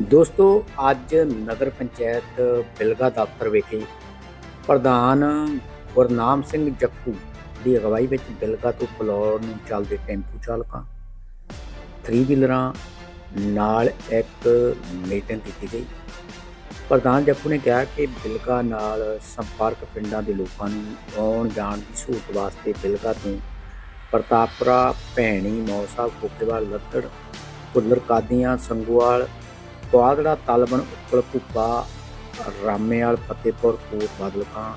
ਦੋਸਤੋ, ਅੱਜ ਨਗਰ ਪੰਚਾਇਤ ਬਿਲਗਾ ਦਫ਼ਤਰ ਵਿਖੇ ਪ੍ਰਧਾਨ ਗੁਰਨਾਮ ਸਿੰਘ ਜੱਕੂ ਦੀ ਅਗਵਾਈ ਵਿੱਚ ਬਿਲਗਾ ਤੋਂ ਪਲੌਰ ਨੂੰ ਚੱਲਦੇ ਟੈਂਪੂ ਚਾਲਕਾਂ 3 ਵੀਲਰਾਂ ਨਾਲ ਇੱਕ ਮੀਟਿੰਗ ਕੀਤੀ ਗਈ। ਪ੍ਰਧਾਨ ਜੱਕੂ ਨੇ ਕਿਹਾ ਕਿ ਬਿਲਗਾ ਨਾਲ ਸੰਪਰਕ ਪਿੰਡਾਂ ਦੇ ਲੋਕਾਂ ਨੂੰ ਆਉਣ ਜਾਣ ਦੀ ਸਹੂਲਤ ਵਾਸਤੇ ਬਿਲਗਾ ਤੋਂ ਪ੍ਰਤਾਪਰਾ ਭੈਣੀ, ਮੌਸਾ ਕੋਕੇਵਾਲ ਲੱਤੜ ਕੁੱਲਰ ਕਾਦੀਆਂ, ਸੰਗੋਵਾਲ ਕੁਆਦੜਾ ਤਲਬਨ ਉੱਪਲ ਭੁੱਪਾ, ਰਾਮੇਵਾਲ, ਫਤਿਹਪੁਰ, ਕੋਟ ਬਾਦਲਕਾਂ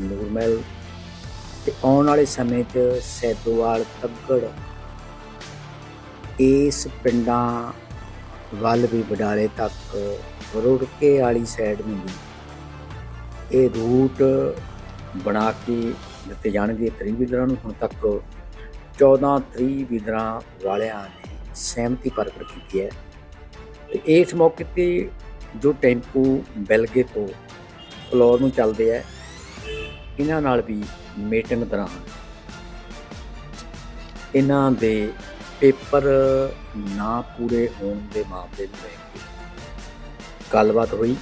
ਨੂਰਮਹਿਲ ਤੇ ਆਉਣ ਵਾਲੇ ਸਮੇਂ 'ਚ ਸੈਦੋਵਾਲ, ਤੱਗੜ। ਇਸ ਪਿੰਡਾਂ ਵੱਲ ਵੀ ਵਡਾਲੇ ਤੱਕ ਰੁੜਕੇ ਵਾਲੀ ਸਾਈਡ ਨੂੰ ਵੀ ਇਹ ਰੂਟ ਬਣਾ ਕੇ ਦਿੱਤੇ ਜਾਣਗੇ ਤਰੀ ਵੀਲਰਾਂ ਨੂੰ। ਹੁਣ ਤੱਕ 14 ਤਰੀ ਵੀਲਰਾਂ ਵਾਲਿਆਂ ਨੇ ਸਹਿਮਤੀ ਪ੍ਰਗਟ ਕੀਤੀ ਹੈ। ਤੇ ਇਸ ਮੌਕੇ ਤੇ ਜੋ ਟੈਂਪੂ ਬੈਲਗੇ ਤੋਂ ਫਲੋਰ ਨੂੰ ਚੱਲਦੇ ਆ, ਇਹਨਾਂ ਨਾਲ ਵੀ ਮੀਟਿੰਗ ਦੌਰਾਨ। ਇਹਨਾਂ ਦੇ ਪੇਪਰ ਨਾ ਪੂਰੇ ਹੋਣ ਦੇ ਮਾਮਲੇ ਨੂੰ ਲੈ ਕੇ ਗੱਲਬਾਤ ਹੋਈ।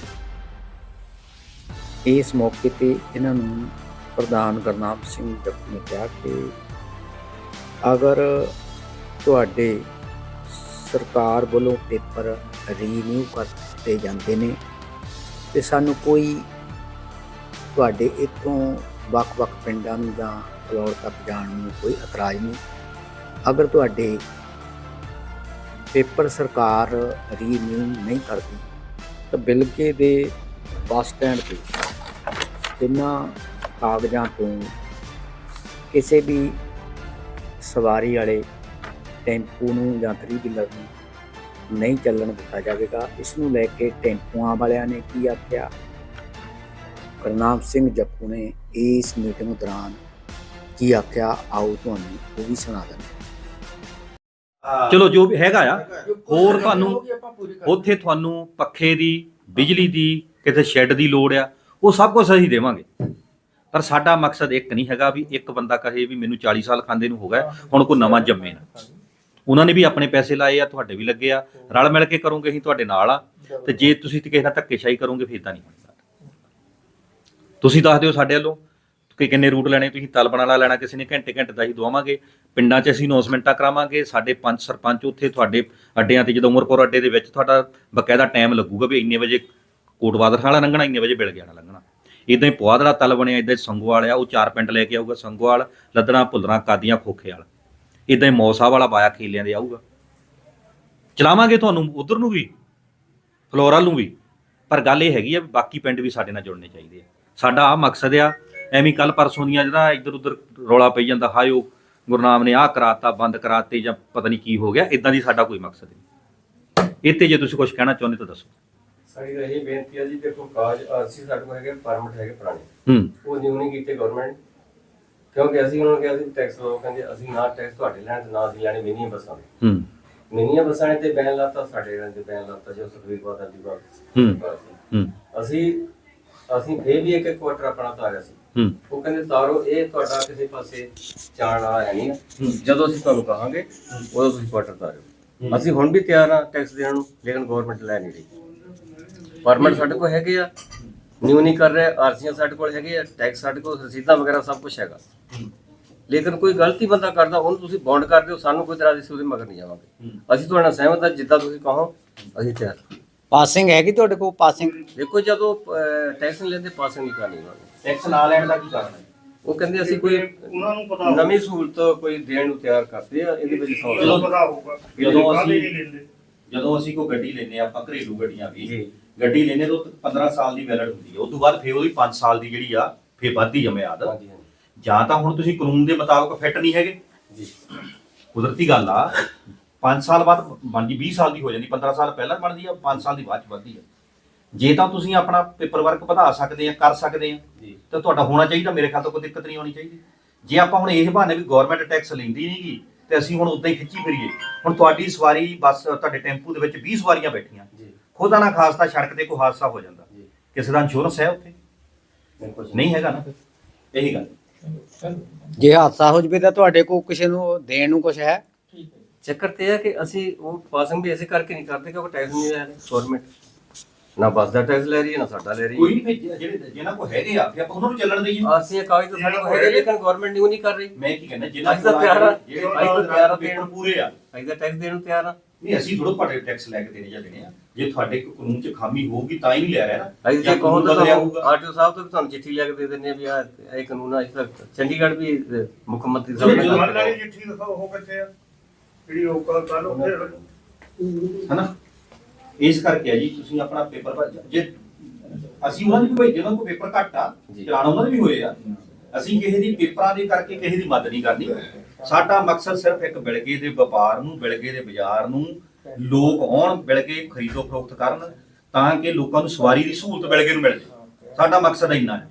ਇਸ ਮੌਕੇ ਤੇ ਇਹਨਾਂ ਨੂੰ ਪ੍ਰਧਾਨ ਗੁਰਨਾਮ ਸਿੰਘ ਜੱਪੂ ਨੇ ਕਿਹਾ ਕਿ ਅਗਰ ਤੁਹਾਡੇ ਸਰਕਾਰ ਵੱਲੋਂ ਪੇਪਰ ਰੀਨਿਊ ਕਰਤੇ ਜਾਂਦੇ ਨੇ ਤੇ ਸਾਨੂੰ ਕੋਈ ਤੁਹਾਡੇ ਇੱਥੋਂ ਵੱਖ-ਵੱਖ ਪਿੰਡਾਂ ਨੂੰ ਜਾਂ ਫਲੋਰ ਤੱਕ ਜਾਣ ਨੂੰ ਕੋਈ ਇਤਰਾਜ਼ ਨਹੀਂ। ਅਗਰ ਤੁਹਾਡੇ ਪੇਪਰ ਸਰਕਾਰ ਰੀਨਿਊ ਨਹੀਂ ਕਰਦੀ, ਤਾਂ ਬਿਲਕੇ ਦੇ ਬੱਸ ਸਟੈਂਡ ਤੇ ਇਹਨਾਂ ਕਾਗਜ਼ਾਂ ਤੋਂ ਕਿਸੇ ਵੀ ਸਵਾਰੀ ਵਾਲੇ ਟੈਂਪੂ ਨੂੰ ਜਾਂ 3 ਵੀਲਰ ਨੂੰ ਨਹੀਂ ਚੱਲਣ ਦਿੱਤਾ ਜਾਵੇਗਾ। ਇਸ ਨੂੰ ਲੈ ਕੇ ਟੈਂਪੂਆਂ ਵਾਲਿਆਂ ਨੇ ਕੀ ਆਖਿਆ? ਗੁਰਨਾਮ ਸਿੰਘ ਜੱਪੂ ਨੇ ਇਸ ਮੀਟਿੰਗ ਦੌਰਾਨ ਕੀ ਆਖਿਆ? ਆਓ ਤੁਹਾਨੂੰ ਉਹ ਵੀ ਸੁਣਾ ਦਿੰਦੇ ਚਲੋ ਜੋ ਵੀ ਹੈਗਾ ਆ ਹੋਰ ਤੁਹਾਨੂੰ ਉੱਥੇ ਤੁਹਾਨੂੰ ਪੱਖੇ ਦੀ ਬਿਜਲੀ ਦੀ ਕਿਤੇ ਸ਼ੈੱਡ ਦੀ ਲੋੜ ਆ ਉਹ ਸਭ ਕੁਝ ਅਸੀਂ ਦੇਵਾਂਗੇ। ਪਰ ਸਾਡਾ ਮਕਸਦ ਇੱਕ ਨਹੀਂ ਹੈਗਾ ਵੀ ਇੱਕ ਬੰਦਾ ਕਹੇ ਵੀ ਮੈਨੂੰ 40 ਸਾਲ ਖਾਂਦੇ ਨੂੰ ਹੋ ਗਿਆ ਹੁਣ ਕੋਈ ਨਵਾਂ ਜੰਮੇ ਨਾ। ਉਹਨਾਂ ਨੇ ਵੀ ਆਪਣੇ ਪੈਸੇ ਲਾਏ ਆ ਤੁਹਾਡੇ ਵੀ ਲੱਗੇ ਆ। ਰਲ ਮਿਲ ਕੇ ਕਰੋਗੇ ਅਸੀਂ ਤੁਹਾਡੇ ਨਾਲ ਆ। ਤੇ ਜੇ ਤੁਸੀਂ ਕਿਸੇ ਨਾਲ ਧੱਕੇਸ਼ਾਹੀ ਕਰੋਗੇ ਫਿਰ ਤਾਂ ਨਹੀਂ ਹੋਣੀ ਤੁਸੀਂ ਦੱਸ ਦਿਓ ਸਾਡੇ ਵੱਲੋਂ ਕਿ ਕਿੰਨੇ ਰੂਟ ਲੈਣੇ ਤੁਸੀਂ ਤਲਬਣ ਵਾਲਾ ਲੈਣਾ ਕਿਸੇ ਨੇ ਘੰਟੇ ਘੰਟੇ ਦਾ ਹੀ ਦਵਾਵਾਂਗੇ। ਪਿੰਡਾਂ 'ਚ ਅਸੀਂ ਅਨਾਉਂਸਮੈਂਟਾਂ ਕਰਾਵਾਂਗੇ ਸਾਡੇ ਪੰਜ ਸਰਪੰਚ ਉੱਥੇ ਤੁਹਾਡੇ ਅੱਡਿਆਂ ਤੇ ਜਦੋਂ ਉਮਰਪੁਰ ਅੱਡੇ ਦੇ ਵਿੱਚ ਤੁਹਾਡਾ ਬਕਾਇਦਾ ਟਾਈਮ ਲੱਗੂਗਾ ਵੀ ਇੰਨੇ ਵਜੇ ਕੋਟਬਾਦਰ ਵਾਲਾ ਲੰਘਣਾ ਇੰਨੇ ਵਜੇ ਬਿਲਗਿਆਣਾ ਲੰਘਣਾ। ਇਦਾਂ ਹੀ ਪੁਆਧੜਾ ਤਲ ਬਣਿਆ ਇਦਾਂ ਹੀ ਸੰਗੋਵਾਲ ਆ ਉਹ ਚਾਰ ਪਿੰਡ ਲੈ ਕੇ ਆਊਗਾ ਸੰਗੋਵਾਲ ਲੱਦਣਾ ਭੁੱਲਣਾ ਕਾਦੀਆਂ ਖੋਖੇ ਵਾਲਾ ਇਦਾਂ ਹੀ ਮੌਸਾ ਵਾਲਾ ਬਾਇਆ ਖੇਲਿਆਂ ਦੇ ਆਊਗਾ। ਚਲਾਵਾਂਗੇ ਤੁਹਾਨੂੰ ਉਧਰ ਨੂੰ ਵੀ ਫਲੋਰਲ ਨੂੰ ਵੀ। ਪਰ ਗੱਲ ਇਹ ਹੈਗੀ ਆ ਬਾਕੀ ਪਿੰਡ ਵੀ ਸਾਡੇ ਨਾਲ ਜੁੜਨੇ ਚਾਹੀਦੇ ਆ। ਸਾਡਾ ਆ ਮਕਸਦ ਆ ਐਵੇਂ ਕੱਲ ਪਰਸੋਂ ਦੀਆਂ ਜਿਹੜਾ ਇੱਧਰ ਉੱਧਰ ਰੌਲਾ ਪਈ ਜਾਂਦਾ ਉਹ ਗੁਰਨਾਮ ਨੇ ਆਹ ਕਰਾਤਾ ਬੰਦ ਕਰਾਤੇ ਜਾਂ ਪਤਾ ਨਹੀਂ ਕੀ ਹੋ ਗਿਆ ਇਦਾਂ ਦੀ ਸਾਡਾ ਕੋਈ ਮਕਸਦ ਨਹੀਂ। ਇੱਥੇ ਜੇ ਤੁਸੀਂ ਕੁਝ ਕਹਿਣਾ ਚਾਹੁੰਦੇ ਤਾਂ ਦੱਸੋ। ਸਾਡੀ ਤਾਂ ਇਹ ਬੇਨਤੀ ਹੈ ਜੀ ਦੇਖੋ ਕਾਜ ਆਰਸੀ ਸਾਡੇ ਕੋਲ ਹੈਗੇ ਪਰਮਿਟ ਹੈਗੇ ਪੁਰਾਣੇ। ਹੂੰ। ਉਹ ਨਿਊ ਨਹੀਂ ਕੀਤੇ ਗਵਰਨਮੈਂਟ ਕਿਉਂਕਿ ਅਸੀਂ ਉਹਨਾਂ ਨੂੰ ਕਿਹਾ ਸੀ ਟੈਕਸ ਲਓ ਕਹਿੰਦੇ ਅਸੀਂ ਨਾ ਟੈਕਸ ਤੁਹਾਡੇ ਲੈਣ ਤੇ ਨਾ ਅਸੀਂ ਲੈਣੇ ਮਿਨੀਆਂ ਬੱਸਾਂ ਦੇ ਹੂੰ। ਮਿਨੀਆਂ ਬੱਸਾਂ ਨੇ ਤੇ ਬੈਨ ਲਾਤਾ ਸਾਡੇ ਲੈਣ ਤੇ ਬੈਨ ਲਾਤਾ ਜੋ ਸੁਖਵੀਰ ਬਾਦਲ ਦੀ। ਬਾਤ ਹੂੰ। ਅਸੀਂ ਅਸੀਂ ਫੇਰ ਵੀ ਇੱਕ ਇੱਕ ਕੁਆਟਰ ਆਪਣਾ ਤਾਰਿਆ ਸੀ। ਹੂੰ। ਉਹ ਕਹਿੰਦੇ ਤਾਰੋ ਇਹ ਤੁਹਾਡਾ ਕਿਸੇ ਪਾਸੇ ਜਾਣ ਵਾਲਾ ਹੈ ਨਹੀਂ। ਜਦੋਂ ਅਸੀਂ ਤੁਹਾਨੂੰ ਕਹਾਂਗੇ ਉਦੋਂ ਤੁਸੀਂ ਕੁਆਟਰ ਤਾਰਿਓ। ਅਸੀਂ ਹੁਣ ਵੀ ਤਿਆਰ ਆ ਟੈਕਸ ਦੇਣ ਨੂੰ ਲੇਕਿਨ ਗਵਰਨਮੈਂਟ ਲੈ ਨਹੀਂ ਰਹੀ। ਪਰਮਿਟ ਸਾਡੇ ਕੋਲ ਹੈਗੇ ਆ। ਨਿਊ ਨਹੀਂ ਕਰ ਰਹੇ ਆਰਸੀਆਂ ਸਾਡੇ ਕੋਲ ਹੈਗੇ ਆ ਟੈਕਸ ਸਾਡੇ ਕੋਲ ਰਸੀਦਾਂ ਵਗੈਰਾ ਸਭ ਕੁਝ ਹੈਗਾ। ਲੇਕਿਨ ਕੋਈ ਗਲਤੀ ਬੰਦਾ ਕਰਦਾ ਉਹਨੂੰ ਤੁਸੀਂ ਬੌਂਡ ਕਰ ਦਿਓ ਸਾਨੂੰ ਕੋਈ ਤਰ੍ਹਾਂ ਦੀ ਉਹਦੇ ਮਗਰ ਨਹੀਂ ਜਾਵਾਂਗੇ। ਅਸੀਂ ਤੁਹਾਡੇ ਨਾਲ ਸਹਿਮਤ ਹਾਂ ਜਿੱਦਾਂ ਤੁਸੀਂ ਕਹੋ ਅਸੀਂ ਤਿਆਰ ਪਾਸਿੰਗ ਹੈਗੀ ਤੁਹਾਡੇ ਕੋਲ ਪਾਸਿੰਗ ਦੇਖੋ ਜਦੋਂ ਟੈਕਸ ਨਹੀਂ ਲੈਂਦੇ ਪਾਸਿੰਗ ਨਹੀਂ ਕਰਨੀ ਉਹਨਾਂ ਨੇ। ਟੈਕਸ ਨਾ ਲੈਣ ਦਾ ਕੀ ਕਾਰਨ ਉਹ ਕਹਿੰਦੇ ਅਸੀਂ ਕੋਈ ਉਹਨਾਂ ਨੂੰ ਪਤਾ ਨਵੀਂ ਸਹੂਲਤ ਕੋਈ ਦੇਣ ਨੂੰ ਤਿਆਰ ਕਰਦੇ ਆ ਇਹਦੇ ਵਿੱਚ ਜਦੋਂ ਸਹੂਲਤ ਪਤਾ ਹੋਊਗਾ ਜਦੋਂ ਅਸੀਂ- ਜਦੋਂ ਅਸੀਂ ਕੋਈ ਗੱਡੀ ਲੈਨੇ ਆ ਆਪਾਂ ਘਰੇਲੂ ਗੱਡੀਆਂ ਵੀ। ਗੱਡੀ ਲੈਨੇ ਤਾਂ 15 ਸਾਲ ਦੀ ਵੈਲਿਡ ਹੁੰਦੀ ਹੈ। ਉਸ ਤੋਂ ਬਾਅਦ ਫੇਰ ਉਹਦੀ 5 ਸਾਲ ਦੀ ਜਿਹੜੀ ਆ ਫੇਰ ਵੱਧਦੀ ਆ ਮਿਆਦ। ਹਾਂਜੀ ਹਾਂਜੀ। ਜਾਂ ਤਾਂ ਹੁਣ ਤੁਸੀਂ ਕਾਨੂੰਨ ਦੇ ਮੁਤਾਬਕ ਫਿੱਟ ਨਹੀਂ ਹੈਗੇ। ਜੀ। ਕੁਦਰਤੀ ਗੱਲ ਆ 5 ਸਾਲ ਬਾਅਦ ਬਣਦੀ 20 ਸਾਲ ਦੀ ਹੋ ਜਾਂਦੀ 15 ਸਾਲ ਪਹਿਲਾਂ ਬਣਦੀ ਆ 5 ਸਾਲ ਦੀ ਬਾਅਦ ਚ ਵੱਧਦੀ ਆ। ਜੇ ਤਾਂ ਤੁਸੀਂ ਆਪਣਾ ਪੇਪਰ ਵਰਕ ਵਧਾ ਸਕਦੇ ਆ ਕਰ ਸਕਦੇ ਆ ਜੀ। ਤਾਂ ਤੁਹਾਡਾ ਹੋਣਾ ਚਾਹੀਦਾ ਮੇਰੇ ਖਿਆਲ ਤੋਂ ਕੋਈ ਦਿੱਕਤ ਨਹੀਂ ਆਉਣੀ ਚਾਹੀਦੀ। ਜੇ ਆਪਾਂ ਹੁਣ ਇਹ ਬਹਾਨੇ ਵੀ ਗਵਰਨਮੈਂਟ ਟੈਕਸ ਲੈਂਦੀ ਨਹੀਂਗੀ ਤੇ ਅਸੀਂ ਹੁਣ ਉਦਾਂ ਹੀ ਖਿੱਚੀ ਫਿਰੀਏ। ਹੁਣ ਤੁਹਾਡੀ ਸਵਾਰੀ ਬੱਸ ਤੁਹਾਡੇ ਟੈਂਪੂ ਦੇ ਵਿੱਚ 20 ਸਵਾਰੀਆਂ ਬੈਠੀਆਂ। ਜੀ। ਖੁਦਾ ਨਾ ਖਾਸਤਾ ਸੜਕ ਤੇ ਕੋਈ ਹਾਦਸਾ ਹੋ ਜਾਂਦਾ। ਕਿਸੇ ਦਾ ਇੰਸ਼ੋਰੈਂਸ ਹੈ ਉੱਥੇ। ਨਹੀਂ ਹੈਗਾ ਨਾ? ਫਿਰ ਇਹੀ ਗੱਲ। ਜੇ ਹਾਦਸਾ ਹੋ ਜਵੇ ਤਾਂ ਤੁਹਾਡੇ ਕੋਲ ਕਿਸੇ ਨੂੰ ਦੇਣ ਨੂੰ ਕੁਝ ਹੈ? ਚੱਕਰ ਤੇ ਹੈ ਕਿ ਅਸੀਂ ਉਹ ਪਾਸਿੰਗ ਵੀ ਐਸੇ ਕਰਕੇ ਨਹੀਂ ਕਰਦੇ ਕਿਉਂਕਿ ਟੈਕਸ ਨਹੀਂ ਲੈ ਰਹੇ ਗਵਰਨਮੈਂਟ ਨਾ ਬੱਸ ਦਾ ਟੈਕਸ ਲੈ ਰਹੀ ਹੈ ਨਾ ਸਾਡਾ ਲੈ ਰਹੀ ਕੋਈ ਨਹੀਂ ਫਿਰ ਜਿਹੜੇ ਜਿਹਨਾਂ ਕੋ ਹੈਗੇ ਆ ਆਪਾਂ ਉਹਨਾਂ ਨੂੰ ਚੱਲਣ ਦੇਈਏ। ਅਸੀਂ ਇਹ ਕਾਗਜ਼ ਤਾਂ ਸਾਡੇ ਕੋਲ ਹੈਗੇ ਲੇਕਿਨ ਗਵਰਨਮੈਂਟ ਨਿਊ ਨਹੀਂ ਕਰ ਰਹੀ। ਮੈਂ ਕੀ ਕਹਿੰਦਾ ਅਸੀਂ ਤਾਂ ਤਿਆਰ ਆ। ਜਿਹੜੇ ਤਿਆਰ ਆ ਪੇਪਰ ਪੂਰੇ ਆ। ਅਸੀਂ ਤਾਂ ਟੈਕਸ ਦੇਣ ਨੂੰ ਤਿਆਰ ਆ। ਨਹੀਂ ਅਸੀਂ ਥੋੜਾ ਤੁਹਾਡੇ ਟੈਕਸ ਲੈ ਕੇ ਦੇਣੇ ਜਾਂ ਦੇਣੇ ਆ। ਜੇ ਤੁਹਾਡੇ ਕਾਨੂੰਨ 'ਚ ਖਾਮੀ ਹੋਊਗੀ ਤਾਂ ਹੀ ਨਹੀਂ ਲੈ ਰਿਹਾ ਨਾ। ਅਸੀਂ ਜੇ ਜਾਂ ਕਹੋ ਕਾਨੂੰਨ ਤਾਂ ਬਦਲਿਆ ਹੋਊਗਾ। ਆਰਟੀਓ ਸਾਹਿਬ ਤੋਂ ਵੀ ਤੁਹਾਨੂੰ ਚਿੱਠੀ ਲਿਖ ਦੇ ਦਿੰਦੇ ਆ ਵੀ ਆ ਇਹ ਕਾਨੂੰਨ ਆ ਇਸ ਤਰ੍ਹਾਂ ਚੰਡੀਗੜ੍ਹ ਵੀ ਅਹ, ਮੁੱਖ ਮੰਤਰੀ ਸਾਹਿਬ ਨੇ ਗੱਲ ਕਰੀ। ਚਿੱਠੀ ਦਿਖਾਓ ਉਹ ਕਿੱਥੇ ਆ? ਜਿਹੜੀ ਉਹ ਕੱਲ ਕੱਲ ਉੱਥੇ ਹਨਾ? ਇਸ ਕਰਕੇ ਆ ਜੀ ਤੁਸੀਂ ਆਪਣਾ ਪੇਪਰ ਭਰ ਜੇ ਅਸੀਂ ਉਹਨਾਂ ਨੂੰ ਵੀ ਭੇਜੇ ਉਹਨਾਂ ਕੋਲ ਪੇਪਰ ਘੱਟ ਆ ਜੀ। ਉਹਨਾਂ ਦੇ ਵੀ ਹੋਏ ਆ। ਅਸੀਂ ਕਿਸੇ ਦੀ ਪੇਪਰਾਂ ਦੇ ਕਰਕੇ ਕਿਸੇ ਦੀ ਮਦਦ ਨਹੀਂ ਕਰਨੀ। ਸਾਡਾ ਮਕਸਦ ਸਿਰਫ ਇੱਕ ਬਿਲਗੇ ਦੇ ਵਪਾਰ ਨੂੰ ਬਿਲਗੇ ਦੇ ਬਾਜ਼ਾਰ ਨੂੰ ਲੋਕ ਆਉਣ ਬਿਲਗੇ ਖਰੀਦੋ ਫਰੋਖਤ ਕਰਨ ਤਾਂ ਕਿ ਲੋਕਾਂ ਨੂੰ ਸਵਾਰੀ ਦੀ ਸਹੂਲਤ ਬਿਲਗੇ ਨੂੰ ਮਿਲ ਜਾਏ ਸਾਡਾ ਮਕਸਦ ਇੰਨਾ ਹੈ।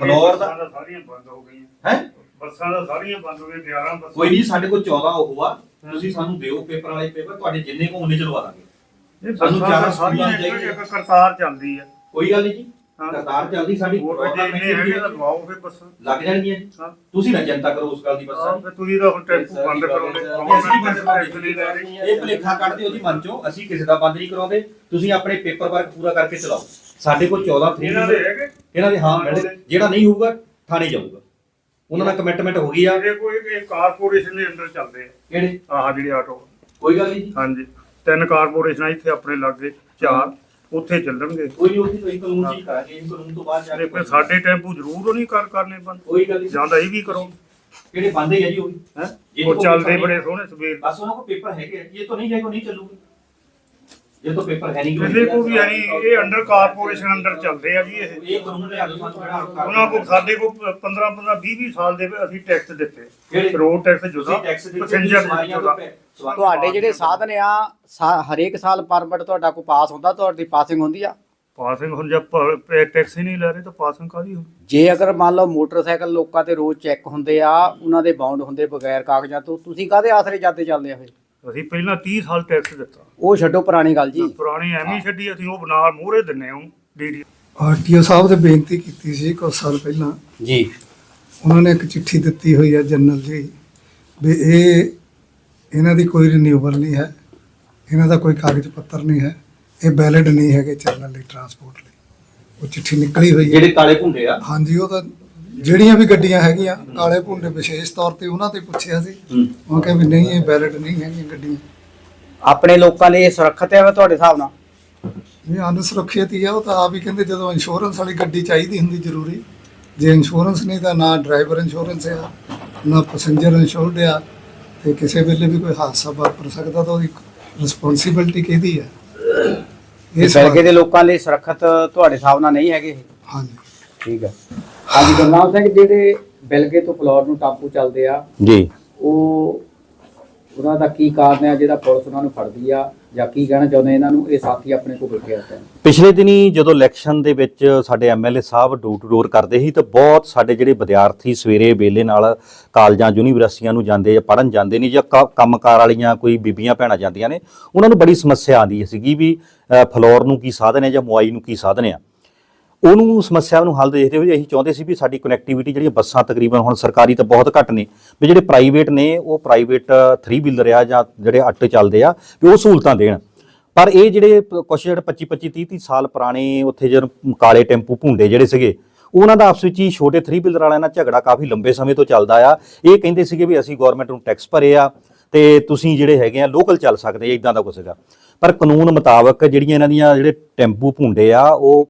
ਫਲੋਰ ਦਾ ਸਾਰੀਆਂ ਬੰਦ ਹੋ ਗਈਆਂ। ਹੈ? ਬੱਸਾਂ ਦਾ ਸਾਰੀਆਂ ਬੰਦ ਹੋ ਗਈਆਂ 11 ਬੱਸਾਂ ਕੋਈ ਨਹੀਂ ਸਾਡੇ ਕੋਲ 14 ਉਹ ਆ। ਤੁਸੀਂ ਸਾਨੂੰ ਦਿਓ ਪੇਪਰ ਵਾਲੇ ਪੇਪਰ ਤੁਹਾਡੇ ਜਿੰਨੇ ਕੋ ਉਹਨੇ ਚਲਵਾ ਦਾਂਗੇ। ਸਾਨੂੰ ਬੱਸਾਂ ਜ਼ਿਆਦਾ ਤਾਂ ਸਾਰੀਆਂ ਸਕੂਲਾਂ ਇੱਕ ਚਾਹੀਦੀਆਂ। ਇੱਕ ਕਰਤਾਰ ਚੱਲਦੀ ਆ। ਕੋਈ ਗੱਲ ਨਹੀਂ ਜੀ। ਹਾਂ। ਕਰਤਾਰ ਚੱਲਦੀ ਸਾਡੀ ਹੋਰ ਜੇ ਇੰਨੇ ਹੈਗੇ ਤਾਂ ਲਵਾਓ ਫਿਰ ਬੱਸਾਂ। ਲੱਗ ਜਾਣਗੀਆਂ। ਜੀ। ਹਾਂ। ਤੁਸੀਂ ਨਾ ਚਿੰਤਾ ਕਰੋ ਉਸ ਗੱਲ ਦੀ ਹਾਂ, ਬਸ ਫਿਰ ਤੁਸੀਂ ਤਾਂ ਹੁਣ ਟੈਂਪੂ ਬੰਦ ਕਰਾਉਂਦੇ ਅਸੀਂ ਬੰਦ ਟੈਕਸ ਨਹੀਂ ਲੈ ਰਹੀ। ਇਹ ਭਲੇਖਾ ਕੱਢਦੇ ਹੋ ਜੀ ਮਨ ਚੋਂ। ਅਸੀਂ ਕਿਸੇ ਦਾ ਬੰਦ ਨਹੀਂ ਕਰਾਉਂਦੇ। ਤੁਸੀਂ ਆਪਣੇ ਪੇਪਰ ਵਰਕ ਪੂਰਾ ਕਰਕੇ ਚਲਾਓ। ਸਾਡੇ ਕੋਲ 14 ਫ੍ਰੀ ਇਹਨਾਂ ਦੇ ਹੈਗੇ? ਇਹਨਾਂ ਦੇ ਹਾਂ ਮਿਲਦੇ ਜਿਹੜਾ ਨਹੀਂ ਹੋਊਗਾ ਥਾਣੇ ਜਾਊਗਾ। ਉਹਨਾਂ ਨਾਲ ਕਮਿਟਮੈਂਟ ਹੋ ਗਈ ਆ। ਜਿਹੜੇ ਕੋਈ ਇਹ ਕਾਰਪੋਰੇਸ਼ਨ ਦੇ ਅੰਦਰ ਚੱਲਦੇ ਕਿਹੜੇ? ਆ ਆਹ ਜਿਹੜੇ ਆਟੋ ਕੋਈ ਗੱਲ ਨਹੀਂ ਜੀ। ਹਾਂਜੀ। ਤਿੰਨ ਕਾਰਪੋਰੇਸ਼ਨਾਂ ਇੱਥੇ ਆਪਣੇ ਲਾਗੇ ਚਾਰ। ਉੱਥੇ ਚੱਲਣਗੇ। ਕੋਈ ਉਹਦੀ ਕੋਈ ਕਾਨੂੰਨ ਚੀਜ਼ ਕਰਾਂਗੇ ਇਹ ਕਾਨੂੰਨ ਤੋਂ ਬਾਅਦ ਜਾ ਕੇ ਸਾਡੇ ਟੈਂਪੂ ਜ਼ਰੂਰ ਉਹ ਨਹੀਂ ਕਰ ਕਰਨੇ ਬੰਦ। ਕੋਈ ਗੱਲ ਨਹੀਂ। ਜਾਂ ਇਹ ਵੀ ਕਰੋ। ਜਿਹੜੇ ਬੰਦੇ ਆ ਜੀ ਉਹ ਵੀ। ਹੈ? ਉਹ ਚੱਲਦੇ ਬੜੇ ਸੋਹਣੇ ਸਵੇਰ ਬਸ ਉਹਨਾਂ ਪੇਪਰ ਹੈਗੇ ਆ, ਇਹ ਤਾਂ ਨਹੀਂ ਹੈ ਕਿ ਨਹੀਂ ਚੱਲੂਗੇ। ਇਹ ਤਾਂ ਪੇਪਰ ਹੈ ਨਹੀਂ ਕਿਸੇ ਕੋ ਵੀ ਯਾਨੀ ਇਹ ਅੰਡਰ ਕਾਰਪੋਰੇਸ਼ਨ ਅੰਡਰ ਚੱਲਦੇ ਆ ਜੀ ਇਹ। ਉਹਨਾਂ ਕੋ ਸਾਡੇ ਕੋ 15 15 20 ਸਾਲ ਦੇ ਅਸੀਂ ਟੈਕਸ ਦਿੱਤੇ। ਰੋਡ ਟੈਕਸ ਜੁਦਾ ਪੈਸੇਂਜਰ ਤੁਹਾਡੇ ਜਿਹੜੇ ਸਾਧਨ ਆ ਹਰੇਕ ਸਾਲ ਪਰਮਿਟ ਤੁਹਾਡਾ ਕੋ ਪਾਸ ਹੁੰਦਾ ਤੁਹਾਡੀ ਪਾਸਿੰਗ ਹੁੰਦੀ ਆ? ਪਾਸਿੰਗ ਹੁਣ ਜਦ ਟੈਕਸ ਹੀ ਨਹੀਂ ਲੈ ਰਹੇ ਤਾਂ ਪਾਸਿੰਗ ਕਾਦੀ ਹੋ ਜੇ ਅਗਰ ਮੰਨ ਲਓ ਮੋਟਰਸਾਈਕਲ ਲੋਕਾਂ ਤੇ ਰੋਜ਼ ਚੈੱਕ ਹੁੰਦੇ ਆ ਉਹਨਾਂ ਦੇ ਬਾਉਂਡ ਹੁੰਦੇ ਬਗੈਰ ਕਾਗਜ਼ਾਂ ਤੋਂ ਤੁਸੀਂ ਕਾਦੇ ਆਸਰੇ ਜਾਂਦੇ ਚੱਲਦੇ ਆ ਫੇ ਅਸੀਂ ਪਹਿਲਾਂ 30 ਸਾਲ ਟੈਕਸ ਦਿੱਤਾ। ਉਹ ਛੱਡੋ ਪੁਰਾਣੀ ਗੱਲ ਜੀ। ਪੁਰਾਣੀ ਐਵੇਂ ਛੱਡੀ ਅਸੀਂ ਉਹ ਨਾਲ ਮੂਹਰੇ ਦਿੰਨੇ ਹਾਂ ਡੀਡੀ। ਆਰਟੀਓ ਸਾਹਿਬ ਨੇ ਬੇਨਤੀ ਕੀਤੀ ਸੀ ਕੁਝ ਸਾਲ ਪਹਿਲਾਂ। ਜੀ। ਉਹਨਾਂ ਨੇ ਇੱਕ ਚਿੱਠੀ ਦਿੱਤੀ ਹੋਈ ਹੈ ਜਨਰਲ ਜੀ ਵੀ ਇਹ ਇਹਨਾਂ ਦੀ ਕੋਈ ਰਿਨਿਊਬਲ ਨਹੀਂ ਹੈ ਇਹਨਾਂ ਦਾ ਕੋਈ ਕਾਗਜ਼ ਪੱਤਰ ਨਹੀਂ ਹੈ ਇਹ ਵੈਲਿਡ ਨਹੀਂ ਹੈਗੇ ਚੱਲਣ ਲਈ ਟਰਾਂਸਪੋਰਟ ਲਈ। ਉਹ ਚਿੱਠੀ ਨਿਕਲੀ ਹੋਈ ਹੈ। ਜਿਹੜੇ ਕਾਲੇ ਭੁੰਡੇ ਆ। ਹਾਂਜੀ ਉਹ ਤਾਂ ਜਿਹੜੀਆਂ ਵੀ ਗੱਡੀਆਂ ਹੈਗੀਆਂ ਕਾਲੇ ਭੁੰਡੇ ਵਿਸ਼ੇਸ਼ ਤੌਰ ਤੇ ਉਹਨਾਂ ਤੇ ਪੁੱਛਿਆ ਸੀ। ਉਹ ਕਹਿੰਦੇ ਵੀ ਨਹੀਂ ਇਹ ਵੈਲਿਡ ਨਹੀਂ ਹੈਗੀਆਂ ਗੱਡੀਆਂ। ਆਪਣੇ ਲੋਕਾਂ ਲਈ ਇਹ ਸੁਰੱਖਿਅਤ ਹੈ ਤੁਹਾਡੇ ਹਿਸਾਬ ਨਾਲ? ਇਹ ਅਨਸੁਰੱਖਿਅਤ ਹੀ ਆ ਉਹ ਤਾਂ ਆਪ ਹੀ ਕਹਿੰਦੇ ਜਦੋਂ ਇੰਸ਼ੋਰੈਂਸ ਵਾਲੀ ਗੱਡੀ ਚਾਹੀਦੀ ਹੁੰਦੀ ਜ਼ਰੂਰੀ ਜੇ ਇੰਸ਼ੋਰੈਂਸ ਨਹੀਂ ਤਾਂ ਨਾ ਡਰਾਈਵਰ ਇੰਸ਼ੋਰੈਂਸ ਆ ਨਾ ਪੈਸੇਂਜਰ ਇੰਸ਼ੋਰਡ ਆ ਤੇ ਕਿਸੇ ਵੇਲੇ ਵੀ ਕੋਈ ਹਾਦਸਾ ਵਾਪਰ ਸਕਦਾ ਤਾਂ ਉਹਦੀ ਰਿਸਪੌਂਸਿਬਿਲਟੀ ਕਿਹਦੀ ਹੈ ਇਹ ਸਵਾਲ- ਬੈਲਗੇ ਦੇ ਲੋਕਾਂ ਲਈ ਸੁਰੱਖਿਅਤ ਤੁਹਾਡੇ ਹਿਸਾਬ ਨਾਲ ਨਹੀਂ ਹੈਗੇ? ਹਾਂਜੀ। ਠੀਕ ਹੈ ਹਾਂਜੀ ਗੁਰਨਾਮ ਸਿੰਘ ਜਿਹੜੇ ਬੈਲਗੇ ਤੋਂ ਫਲੋਰ ਨੂੰ ਟਾਪੂ ਚੱਲਦੇ ਆ ਜੀ। ਉਹ ਉਹਨਾਂ ਦਾ ਕੀ ਕਾਰਨ ਹੈ ਜਿਹੜਾ ਪੁਲਿਸ ਉਹਨਾਂ ਨੂੰ ਫੜਦੀ ਆ ਜਾਂ ਕੀ ਕਹਿਣਾ ਚਾਹੁੰਦੇ ਇਹਨਾਂ ਨੂੰ ਇਹ ਸਾਥੀ ਆਪਣੇ ਕੋਲ ਬੈਠੇ ਆ ਪਿਛਲੇ ਦਿਨੀ ਜਦੋਂ ਇਲੈਕਸ਼ਨ ਦੇ ਵਿੱਚ ਸਾਡੇ MLA Sahib door to door ਕਰਦੇ ਸੀ ਤਾਂ ਬਹੁਤ ਸਾਡੇ ਜਿਹੜੇ ਵਿਦਿਆਰਥੀ ਸਵੇਰੇ ਵੇਲੇ ਨਾਲ ਕਾਲਜਾਂ ਯੂਨੀਵਰਸਿਟੀਆਂ ਨੂੰ ਜਾਂਦੇ ਜਾਂ ਪੜਨ ਜਾਂਦੇ ਨੇ ਜਾਂ ਕੰਮਕਾਰ ਵਾਲੀਆਂ ਕੋਈ ਬੀਬੀਆਂ ਭੈਣਾਂ ਜਾਂਦੀਆਂ ਨੇ ਉਹਨਾਂ ਨੂੰ ਬੜੀ ਸਮੱਸਿਆ ਆਉਂਦੀ ਸੀਗੀ ਵੀ ਫਲੋਰ ਨੂੰ ਕੀ ਸਾਧਨ ਹੈ ਜਾਂ ਮੁਆਈ ਨੂੰ ਕੀ ਸਾਧਨ ਹੈ ਉਹਨੂੰ ਸਮੱਸਿਆ ਨੂੰ ਹੱਲ ਦੇਖਦੇ ਹੋਏ ਅਸੀਂ ਚਾਹੁੰਦੇ ਸੀ ਵੀ ਸਾਡੀ ਕਨੈਕਟੀਵਿਟੀ ਜਿਹੜੀਆਂ ਬੱਸਾਂ ਤਕਰੀਬਨ ਹੁਣ ਸਰਕਾਰੀ ਤਾਂ ਬਹੁਤ ਘੱਟ ਨੇ, ਵੀ ਜਿਹੜੇ ਪ੍ਰਾਈਵੇਟ ਨੇ ਉਹ ਪ੍ਰਾਈਵੇਟ 3 ਵੀਲਰ ਆ ਜਾਂ ਜਿਹੜੇ ਆਟੋ ਚੱਲਦੇ ਆ, ਵੀ ਉਹ ਸਹੂਲਤਾਂ ਦੇਣ। ਪਰ ਇਹ ਜਿਹੜੇ ਪ- ਕੁਛ ਜਿਹੜੇ 25 25 30 30 ਸਾਲ ਪੁਰਾਣੇ ਉੱਥੇ ਜਿਹੜੇ ਕਾਲੇ ਟੈਂਪੂ ਭੁੰਡੇ ਜਿਹੜੇ ਸੀਗੇ, ਉਹਨਾਂ ਦਾ ਆਪਸ ਵਿੱਚ ਹੀ ਛੋਟੇ 3 ਵੀਲਰ ਵਾਲਿਆਂ ਨਾਲ ਝਗੜਾ ਕਾਫੀ ਲੰਬੇ ਸਮੇਂ ਤੋਂ ਚੱਲਦਾ ਆ। ਇਹ ਕਹਿੰਦੇ ਸੀਗੇ ਵੀ ਅਸੀਂ ਗਵਰਨਮੈਂਟ ਨੂੰ ਟੈਕਸ ਭਰੇ ਆ ਤੇ ਤੁਸੀਂ ਜਿਹੜੇ ਹੈਗੇ ਆ ਲੋਕਲ ਚੱਲ ਸਕਦੇ ਆ ਇਦਾਂ ਦਾ ਕੁਛ ਹੈਗਾ। ਪਰ ਕਾਨੂੰਨ ਮੁਤਾਬਕ ਜਿਹੜੀਆਂ ਇਹਨਾਂ ਦੀਆਂ ਜਿਹੜੇ ਟੈਂਪੂ ਭੁੰਡੇ ਆ, ਉਹ